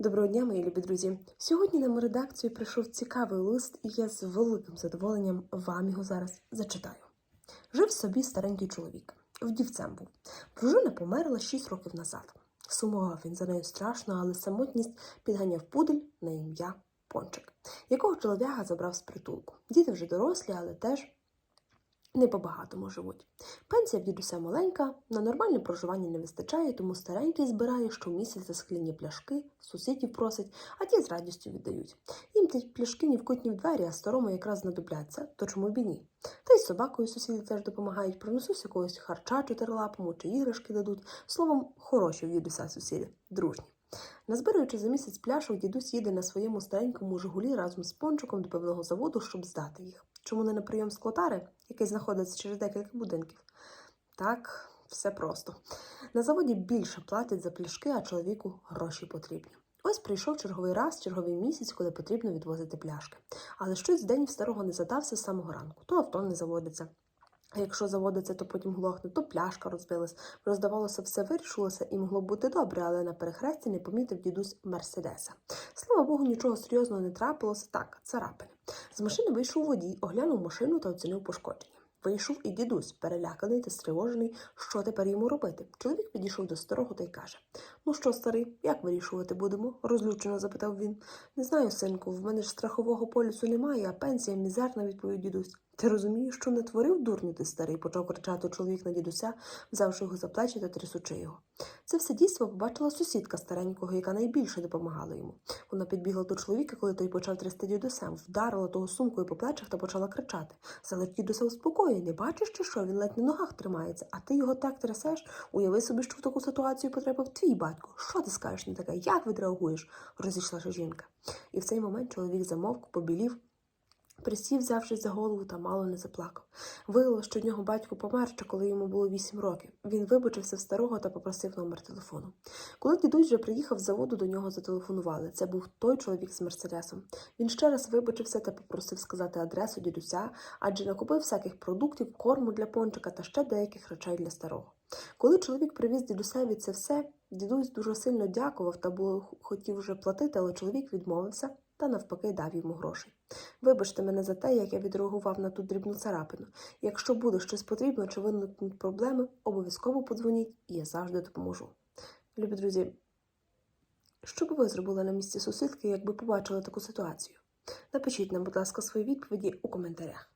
Доброго дня, мої любі друзі. Сьогодні на мою редакцію прийшов цікавий лист, і я з великим задоволенням вам його зараз зачитаю. Жив собі старенький чоловік, вдівцем був. Дружина померла 6 років назад. Сумував він за нею страшно, але самотність підганяв пудель на ім'я Пончик, якого чоловіка забрав з притулку. Діти вже дорослі, але теж не по-багатому живуть. Пенсія в дідуся маленька, на нормальне проживання не вистачає, тому старенький збирає щомісяця скляні пляшки, сусідів просить, а ті з радістю віддають. Їм ті пляшки ні в кут, ні в двері, а старому якраз знадобляться, то чому б і ні. Та й собакою сусіди теж допомагають, принесуть якогось харча чотирилапому чи іграшки дадуть. Словом, хороші в дідуся сусіди, дружні. Назбираючи за місяць пляшок, дідусь їде на своєму старенькому Жигулі разом з пончиком до певного заводу, щоб здати їх. Чому не на прийом склотари, який знаходиться через декілька будинків? Так, все просто. На заводі більше платять за пляшки, а чоловіку гроші потрібні. Ось прийшов черговий раз, черговий місяць, коли потрібно відвозити пляшки. Але щось день в старого не задався з самого ранку. То авто не заводиться. Якщо заводиться, то потім глохне, то пляшка розбилась. Роздавалося, все вирішилося і могло бути добре, але на перехресті не помітив дідусь Мерседеса. Слава Богу, нічого серйозного не трапилося. Так, царапини. З машини вийшов водій, оглянув машину та оцінив пошкодження. Вийшов і дідусь, переляканий та стривожений, що тепер йому робити. Чоловік підійшов до старого та й каже: Ну що, старий, як вирішувати будемо? розлючено запитав він. Не знаю, синку, в мене ж страхового полісу немає, а пенсія мізерна, відповів дідусь. Ти розумієш, що не творив дурню ти старий, почав кричати чоловік на дідуся, взявши його за плечі та трясучи його. Це все дійство побачила сусідка старенького, яка найбільше допомагала йому. Вона підбігла до чоловіка, коли той почав трясти дідусем, вдарила того сумкою по плечах та почала кричати. Заледь дідуся успокоює, не бачиш, чи що він ледь на ногах тримається, а ти його так трясеш. Уяви собі, що в таку ситуацію потрапив твій батько. Що ти скажеш на таке? Як відреагуєш? розійшлася жінка. І в цей момент чоловік замовк, побілів. Присів, взявшись за голову, та мало не заплакав. Виявилося, що в нього батько помер, ще коли йому було вісім років. Він вибачився в старого та попросив номер телефону. Коли дідусь вже приїхав з заводу, до нього зателефонували. Це був той чоловік з мерседесом. Він ще раз вибачився та попросив сказати адресу дідуся, адже накупив всяких продуктів, корму для пончика та ще деяких речей для старого. Коли чоловік привіз дідусеві це все, дідусь дуже сильно дякував та було хотів вже платити, але чоловік відмовився та навпаки дав йому грошей. Вибачте мене за те, як я відреагував на ту дрібну царапину. Якщо буде щось потрібно чи виникнуть проблеми, обов'язково подзвоніть, і я завжди допоможу. Любі друзі, що би ви зробили на місці сусідки, якби побачили таку ситуацію? Напишіть нам, будь ласка, свої відповіді у коментарях.